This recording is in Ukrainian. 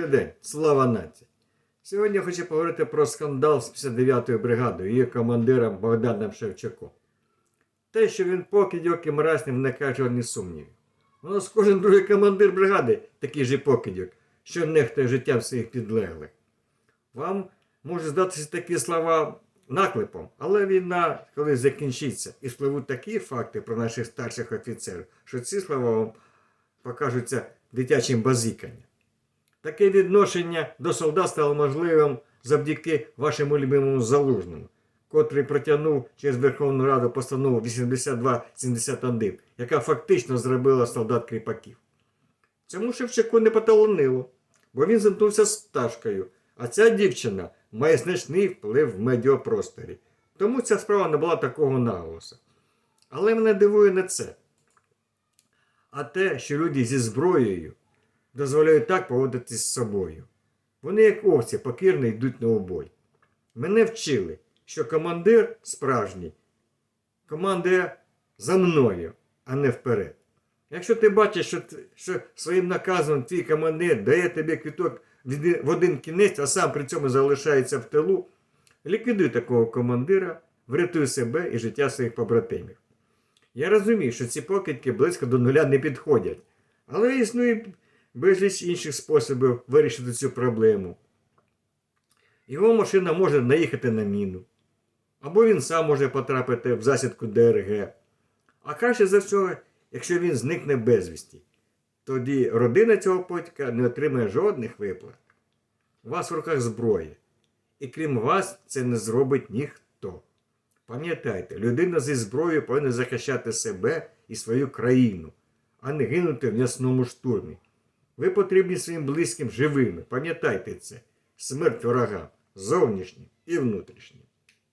Добрий день, слава нації! Сьогодні я хочу поговорити про скандал з 59-ю бригадою її командиром Богданом Шевчуком. Те, що він покидьок і мразь, не вникає жодних сумнівів. У нас кожен другий командир бригади такий же покидьок, що нехтує життям своїх підлеглих. Вам може здатися такі слова наклепом, але війна колись закінчиться і спливуть такі факти про наших старших офіцерів, що ці слова вам покажуться дитячим базіканням. Таке відношення до солдат стало можливим завдяки вашому любимому залужному, котрий протягнув через Верховну Раду постанову 8271, яка фактично зробила солдат кріпаків. Цьому Шевчаку не поталонило, бо він замкнувся з пташкою, а ця дівчина має значний вплив в медіапросторі. Тому ця справа не була такого наголосу. Але мене дивує не це. А те, що люди зі зброєю дозволяють так поводитись з собою. Вони, як овці, покірно йдуть на обой. Мене вчили, що командир справжній командує за мною, а не вперед. Якщо ти бачиш, що, що своїм наказом твій командир дає тобі квіток в один кінець, а сам при цьому залишається в тилу, ліквідуй такого командира, врятуй себе і життя своїх побратимів. Я розумію, що ці покидьки близько до нуля не підходять, але існує безліч інших способів вирішити цю проблему. Його машина може наїхати на міну, або він сам може потрапити в засідку ДРГ. А краще за всього, якщо він зникне безвісті, тоді родина цього потіка не отримає жодних виплат. У вас в руках зброя, і крім вас це не зробить ніхто. Пам'ятайте, людина зі зброєю повинна захищати себе і свою країну, а не гинути в м'ясному штурмі. Ви потрібні своїм близьким живими. Пам'ятайте це. Смерть ворога зовнішнім і внутрішнім.